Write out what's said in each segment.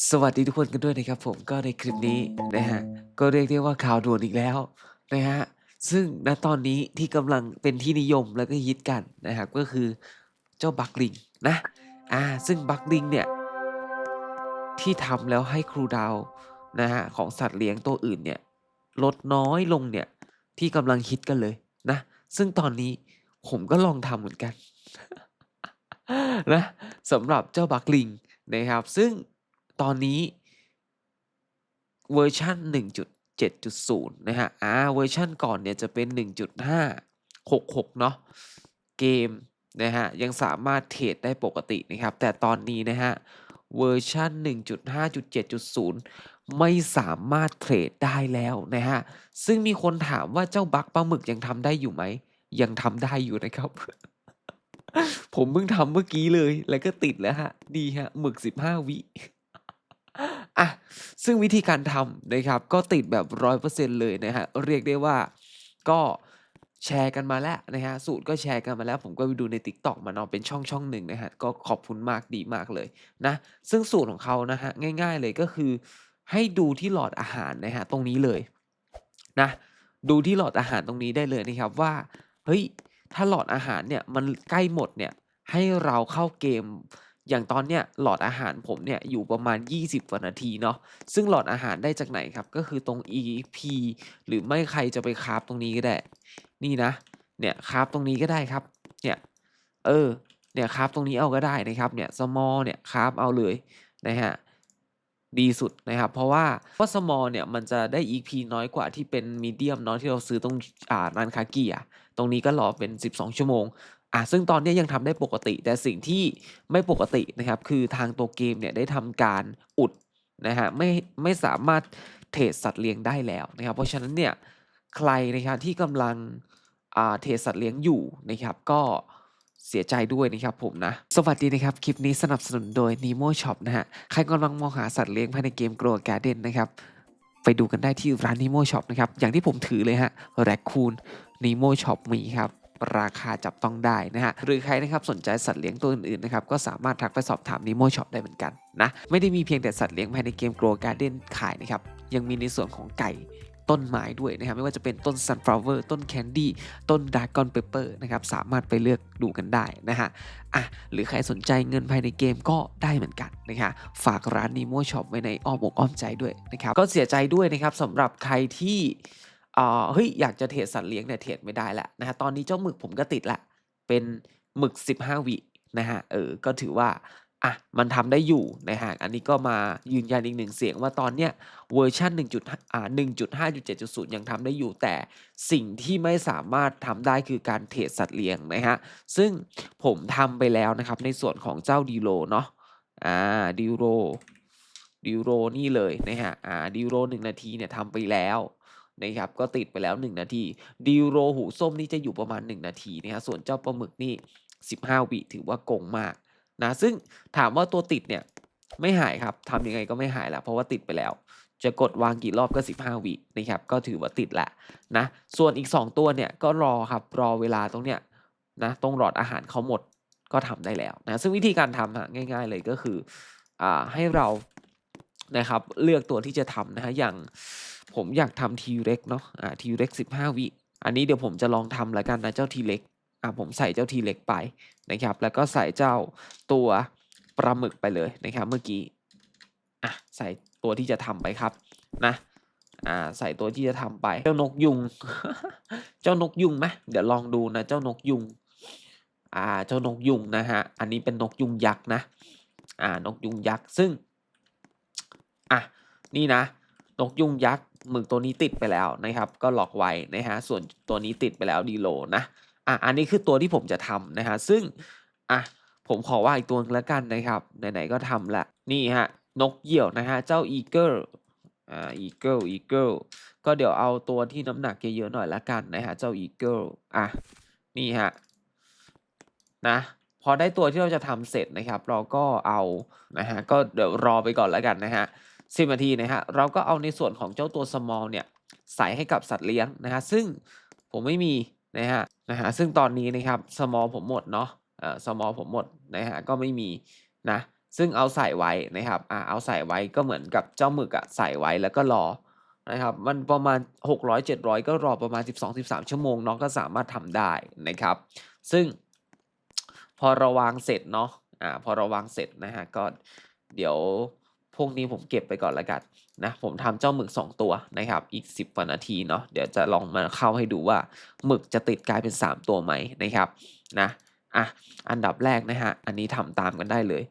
สวัสดีทุกคนกันด้วยนะครับผมก็ในคลิปนี้นะฮะก็เรียกได้ว่าข่าวด่วนอีกแล้วนะฮะซึ่งณตอนนี้ที่กำลังเป็นที่นิยมแล้วก็ฮิตกันนะครับก็คือเจ้าบักลิงนะอ่าซึ่งบักลิงเนี่ยที่ทำแล้วให้ครูดาวนะฮะของสัตว์เลี้ยงตัวอื่นเนี่ยลดน้อยลงเนี่ยที่กำลังฮิตกันเลยนะซึ่งตอนนี้ผมก็ลองทำเหมือนกันนะสำหรับเจ้าบักลิงนะครับซึ่ง ตอนนี้เวอร์ชัน1.7.0 นะฮะ อ่า เวอร์ชันก่อนเนี่ยจะเป็น 1.566 เนาะ เกมนะฮะ ยังสามารถเทรดได้ปกตินะครับ แต่ตอนนี้นะฮะ เวอร์ชัน1.5.7.0 ไม่สามารถเทรดได้แล้วนะฮะ ซึ่งมีคนถามว่าเจ้าบักปลาหมึกยังทำได้อยู่ไหม ยังทำได้อยู่นะครับ ผมเพิ่งทำเมื่อกี้เลย แล้วก็ติดแล้วฮะ ดีฮะ หมึก 15 วิ อะซึ่งวิธีการทำนะครับ ก็ติดแบบ100%เปอร์เซ็นเลยนะฮะเรียกได้ว่าก็แชร์กันมาแล้วนะฮะสูตรก็แชร์กันมาแล้ว ผมก็ไปดูใน TikTok มาเนาะเป็นช่องช่องหนึ่งนะฮะก็ขอบคุณมากดีมากเลยนะซึ่งสูตรของเขานะฮะง่าย ๆเลยก็คือ ให้ดูที่หลอดอาหารนะฮะตรงนี้เลยนะดูที่หลอดอาหารตรงนี้ได้เลยนะครับว่าเฮ้ยถ้าหลอดอาหารเนี่ยมันใกล้หมดเนี่ยให้เราเข้าเกม อย่างตอนเนี้ยหลอดอาหารผมเนี่ยอยู่ประมาณ 20กว่านาทีเนาะซึ่งหลอดอาหารได้จากไหนครับ ก็คือตรง EP หรือไม่ใครจะไปคราฟตรงนี้ก็ได้ นี่นะ เนี่ยคราฟตรงนี้ก็ได้ครับ เนี่ย เออ เนี่ยคราฟตรงนี้เอาก็ได้นะครับ เนี่ย small เนี่ยคราฟเอาเลยนะฮะดีสุดนะครับ เพราะว่าเพราะ small เนี่ยมันจะได้ EP น้อยกว่าที่เป็น medium เนาะที่เราซื้อตรงอ่าร้านคากิอะตรงนี้ก็รอเป็น 12 ชั่วโมง อะซึ่งตอนนี้ยังทำได้ปกติ แต่สิ่งที่ไม่ปกตินะครับ คือทางตัวเกมเนี่ยได้ทำการอุดนะฮะไม่ไม่สามารถเทรดสัตว์เลี้ยงได้แล้วนะครับ เพราะฉะนั้นเนี่ยใครนะครับที่กำลังอ่าเทรดสัตว์เลี้ยงอยู่นะครับ ก็เสียใจด้วยนะครับผมนะ สวัสดีนะครับ คลิปนี้สนับสนุนโดย Nemo Shop นะฮะ ใครกำลังมองหาสัตว์เลี้ยงภายในเกม Grow Garden นะครับ ไปดูกันได้ที่ร้าน Nemo Shop นะครับ อย่างที่ผมถือเลยฮะ Raccoon Nemo Shop มีครับ ราคาจับต้องได้นะฮะหรือใครนะครับสนใจสัตว์เลี้ยงตัวอื่นๆนะครับก็สามารถทักไปสอบถาม Nemo Shop ได้เหมือนกันนะไม่ได้มีเพียงแต่สัตว์เลี้ยงภายในเกม Grow Garden ขายนะครับยังมีในส่วนของไก่ต้นไม้ด้วยนะครับไม่ว่าจะเป็นต้น Sunflower ต้น Candy ต้น Dragon Pepper นะครับสามารถไปเลือกดูกันได้นะฮะอะหรือใครสนใจเงินภายในเกมก็ได้เหมือนกันนะคะฝากร้าน Nemo Shop ไว้ในอ้อมอกอ้อมใจด้วยนะครับก็เสียใจด้วยนะครับสำหรับใครที่ เออเฮ้ยอยากจะเทรดสัตว์เลี้ยงเนี่ยเทรดไม่ได้ละนะฮะตอนนี้เจ้าหมึกผมก็ติดละ เป็นหมึก 15 วินะฮะเออก็ถือว่าอะมันทำได้อยู่นะฮะอันนี้ก็มายืนยันอีกหนึ่งเสียงว่าตอนเนี้ยเวอร์ชัน1.5อ่า1.5.7.0 ยังทำได้อยู่ แต่สิ่งที่ไม่สามารถทำได้คือการเทรดสัตว์เลี้ยงนะฮะซึ่งผมทำไปแล้วนะครับในส่วนของเจ้าดีโลเนาะอ่าดีโรดีโรนี่เลยนะฮะอ่าดีโรหนึ่งนาทีเนี่ยทำไปแล้ว นะครับก็ติดไปแล้ว 1 นาทีดีโรหูส้มนี่จะอยู่ประมาณ 1 นาทีนะฮะส่วนเจ้าปลาหมึกนี่ 15 วิถือว่าโกงมากนะซึ่งถามว่าตัวติดเนี่ยไม่หายครับทำยังไงก็ไม่หายแล้วเพราะว่าติดไปแล้ว จะกดวางกี่รอบก็ 15 วินะครับก็ถือว่าติดแหละนะส่วนอีก 2 ตัวเนี่ยก็รอครับรอเวลาตรงเนี้ยนะตรงหลอดอาหารเขาหมดก็ทำได้แล้วนะซึ่งวิธีการทำฮะง่าย ๆ เลยก็คืออ่าให้เรานะครับเลือกตัวที่จะทำนะฮะอย่าง ผมอยากทำทีเร็กเนาะอ่าทีเร็ก15วิอันนี้เดี๋ยวผมจะลองทำล้วกันนะเจ้าทีเล็กอ่าผมใส่เจ้าทีเล็กไปนะครับ แล้วก็ใส่เจ้าตัวปลาหมึกไปเลยนะครับ เมื่อกี้อะใส่ตัวที่จะทำไปครับนะอ่าใส่ตัวที่จะทำไป เจ้านกยุง เจ้านกยุงไหมเดี๋ยวลองดูนะเจ้านกยุงอ่าเจ้านกยุงนะฮะอันนี้เป็นนกยุงยักษ์นะอ่านกยุงยักษ์ซึ่งอะนี่นะ นกยุงยักษ์ หมึกตัวนี้ติดไปแล้วนะครับ ก็ล็อกไว้นะฮะส่วนตัวนี้ติดไปแล้วดีโลนะอะอันนี้คือตัวที่ผมจะทำนะฮะซึ่งอะผมขอว่าอีกตัวนึงแล้วกันนะครับไหนๆก็ทำละนี่ฮะนกเหยี่ยวนะฮะเจ้าอีเกิลอ่าอีเกิลอีเกิลก็เดี๋ยวเอาตัวที่น้ำหนักเยอะๆหน่อยละกันนะฮะเจ้าอีเกิลอะนี่ฮะนะพอได้ตัวที่เราจะทำเสร็จนะครับ เราก็เอานะฮะก็เดี๋ยวรอไปก่อนแล้วกันนะฮะ สินาทีนะฮะเราก็เอาในส่วนของเจ้าตัว small เนี่ยใส่ให้กับสัตว์เลี้ยงนะฮะซึ่งผมไม่มีนะฮะนะฮะซึ่งตอนนี้นะครับ small ผมหมดเนาะเอ่อ small ผมหมดนะฮะก็ไม่มีนะซึ่งเอาใส่ไว้นะครับอ่าเอาใส่ไว้ก็เหมือนกับเจ้าหมึกอะใส่ไว้แล้วก็รอนะครับมันประมาณ 600 700 ก็รอประมาณ 12-13 ชั่วโมงเนาะก็สามารถทำได้นะครับ ซึ่งพอราวางเสร็จเนาะอ่าพอราวางเสร็จนะฮะก็เดี๋ยว พวกนี้ผมเก็บไปก่อนล้วกันนะผมทำเจ้าหมึก 2 ตัวนะครับ อีก 10กว่านาทีเนาะเดี๋ยวจะลองมาเข้าให้ดูว่าหมึกจะติดกลายเป็น 3 ตัวไหมนะครับนะอะอันดับแรกนะฮะอันนี้ทำตามกันได้เลย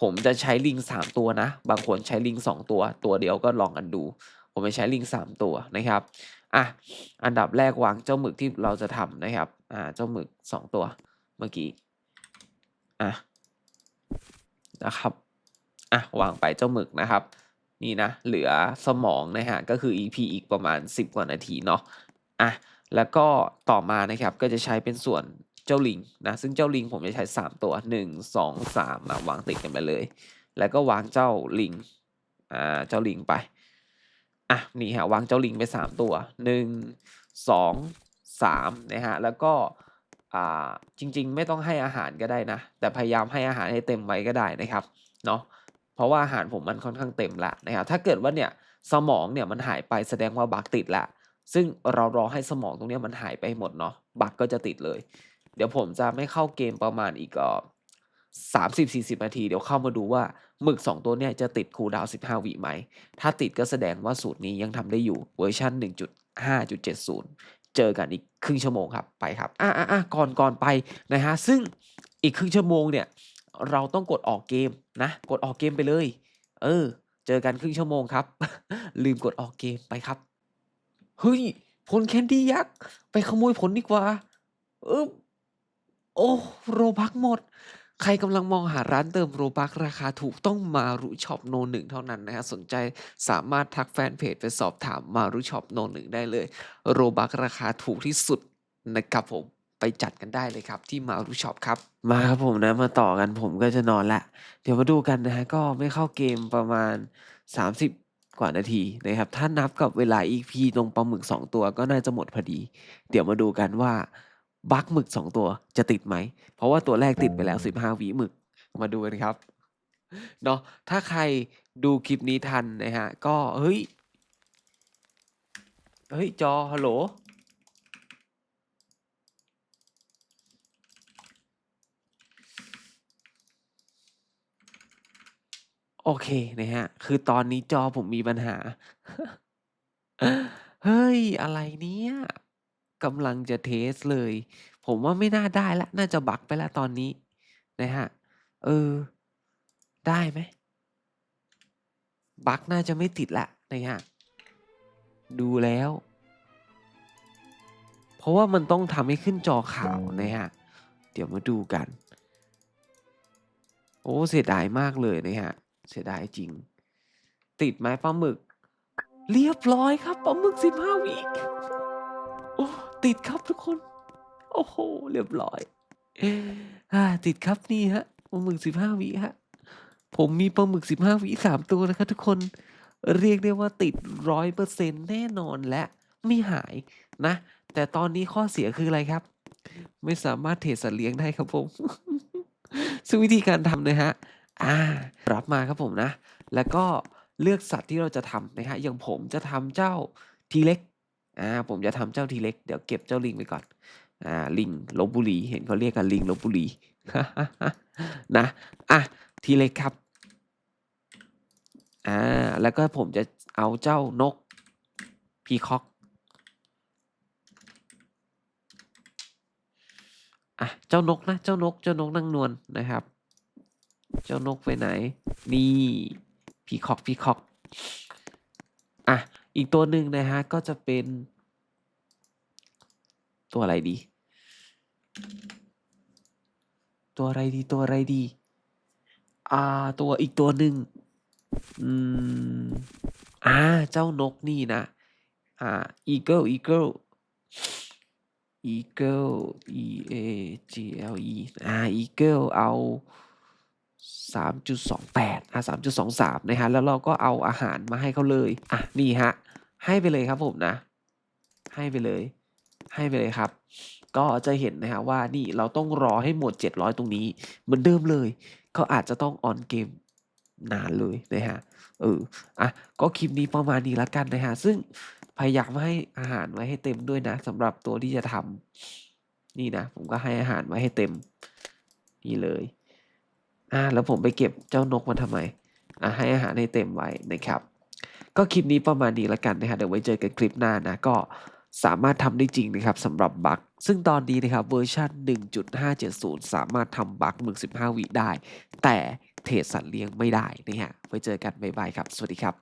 ผมจะใช้ลิง 3 ตัวนะ บางคนใช้ลิง 2 ตัว ตัวเดียวก็ลองกันดู ผมจะใช้ลิง 3 ตัวนะครับอะอันดับแรกวางเจ้าหมึกที่เราจะทำนะครับอ่าเจ้าหมึก 2 ตัวเมื่อกี้อะนะครับ อะวางไปเจ้าหมึกนะครับ นี่นะ เหลือสมองนะฮะก็คือ EP อีกประมาณ 10 กว่านาทีเนาะอะแล้วก็ต่อมานะครับก็จะใช้เป็นส่วนเจ้าลิงนะซึ่งเจ้าลิงผมจะใช้ 3 ตัว 1 2 3มาวางติดกันไปเลย แล้วก็วางเจ้าลิงอ่าเจ้าลิงไปอะนี่ฮะวางเจ้าลิงไป 3 ตัว 1 2 3นะฮะแล้วก็อ่าจริงๆ ไม่ต้องให้อาหารก็ได้นะ แต่พยายามให้อาหารให้เต็มไว้ก็ได้นะครับเนาะ ราะว่าอาหารผมมันค่อนข้างเต็มละนะครับถ้าเกิดว่าเนี่ยสมองเนี่ยมันหายไปแสดงว่าบั๊กติดละซึ่งเรารอให้สมองตรงนี้มันหายไปหมดเนาะบั๊กก็จะติดเลย เดี๋ยวผมจะไม่เข้าเกมประมาณอีกสามสิบสี่สิบนาที เดี๋ยวเข้ามาดูว่าหมึก2ตัวเนี่ยจะติดคูดาวน์15วิไหม ถ้าติดก็แสดงว่าสูตรนี้ยังทำได้อยู่เวอร์ชัน1.5.70เจอกันอีกครึ่งชั่วโมงครับไปครับ อะอะอะก่อนก่อนไปนะฮะ ซึ่งอีกครึ่งชั่วโมงเนี่ย เราต้องกดออกเกมนะ กดออกเกมไปเลย เออ เจอกันครึ่งชั่วโมงครับ ลืมกดออกเกมไปครับ เฮ้ย ผลแคนดี้ยักษ์ไปขโมยผลดีกว่า เออโอ้โรบักหมด ใครกำลังมองหาร้านเติมโรบักราคาถูกต้องมารุช็อปโนหนึ่งเท่านั้นนะฮะสนใจสามารถทักแฟนเพจไปสอบถามมารุช็อปโนหนึ่งได้เลย โรบักราคาถูกที่สุดนะครับผม ไปจัดกันได้เลยครับ ที่มารุช็อปครับ มาครับผมนะมาต่อกันผมก็จะนอนละ เดี๋ยวมาดูกันนะฮะก็ไม่เข้าเกมประมาณ 30 กว่านาทีนะครับ ถ้านับกับเวลา EP ตรงปลาหมึก 2 ตัวก็น่าจะหมดพอดี เดี๋ยวมาดูกันว่าบั๊กหมึก 2 ตัวจะติดไหม เพราะว่าตัวแรกติดไปแล้ว 15วิหมึกมาดูกันครับเนาะถ้าใครดูคลิปนี้ทันนะฮะก็เฮ้ยเฮ้ยจอฮัลโหล เคนะฮะ คือตอนนี้จอผมมีปัญหา เฮ้ย อะไรเนี่ยกำลังจะเทสเลย ผมว่าไม่น่าได้ล้วน่าจะบักไปล้วตอนนี้ นะฮะ เออ ได้ไหม บักน่าจะไม่ติดล้วนะฮะ ดูแล้ว เพราะว่ามันต้องทำให้ขึ้นจอขาวนะฮะ เดี๋ยวมาดูกัน โอ้ เสียดายมากเลยนะฮะ เสียดายจริง ติดไหมปลาหมึก เรียบร้อยครับปลาหมึกสิบห้าวิโอ้ติดครับทุกคน โอ้โหเรียบร้อยอ่าติดครับนี่ฮะปลาหมึกสิบห้าวิฮะผมมีปลาหมึกสิบห้าวิสามตัวนะครับทุกคนเรียกได้ว่าติดร้อยเปอร์เซ็นแน่นอนและไม่หายนะ แต่ตอนนี้ข้อเสียคืออะไรครับ ไม่สามารถเทรดสัตว์เลี้ยงได้ครับผมซึ่งวิธีการทำนะฮะ อ่ารับมาครับผมนะ แล้วก็เลือกสัตว์ที่เราจะทำนะฮะอย่างผมจะทำเจ้าทีเล็กอ่าผมจะทำเจ้าทีเล็กเดี๋ยวเก็บเจ้าลิงไปก่อนอ่าลิงลบบุรีเห็นเขาเรียกกันลิงลบบุรีนะอะทีเล็กครับอ่าแล้วก็ผมจะเอาเจ้านกพีคอกอะเจ้านกนะเจ้านกเจ้านกนางนวลนะครับ เจ้านกไปไหน นี่พีคอกพีคอกอะ อีกตัวหนึ่งนะฮะ ก็จะเป็น ตัวอะไรดี ตัวอะไรดีตัวอะไรดี อ่า ตัวอีกตัวหนึ่งอืมอ่า เจ้านกนี่นะ อ่า eagle eagle eagle e a g l e อ่า eagle เอา 3.28อะ3.23 นะฮะ แล้วเราก็เอาอาหารมาให้เขาเลย อะ นี่ฮะ ให้ไปเลยครับผมนะ ให้ไปเลย ให้ไปเลยครับ ก็จะเห็นนะครับว่านี่เราต้องรอให้หมด 700 ตรงนี้ เหมือนเดิมเลยก็อาจจะต้องออนเกมนานเลยนะฮะ เออ อะ ก็คลิปนี้ประมาณนี้ล้วกันนะฮะ ซึ่งพยายามให้อาหารไว้ให้เต็มด้วยนะสำหรับตัวที่จะทำนี่นะ ผมก็ให้อาหารไว้ให้เต็ม นี่เลย อาแล้วผมไปเก็บเจ้านกมาทำไม?อ่าให้อาหารให้เต็มไว้นะครับ ก็คลิปนี้ประมาณนี้ละกันนะครับเดี๋ยวไว้เจอกันคลิปหน้านะก็สามารถทำได้จริงนะครับสำหรับบักซึ่งตอนนี้นะครับเวอร์ชัน1.570 สามารถทำบักหมึก15 วิได้ แต่เทรดสัตว์เลี้ยงไม่ได้นะฮะไว้เจอกันบ๊ายบายครับ สวัสดีครับ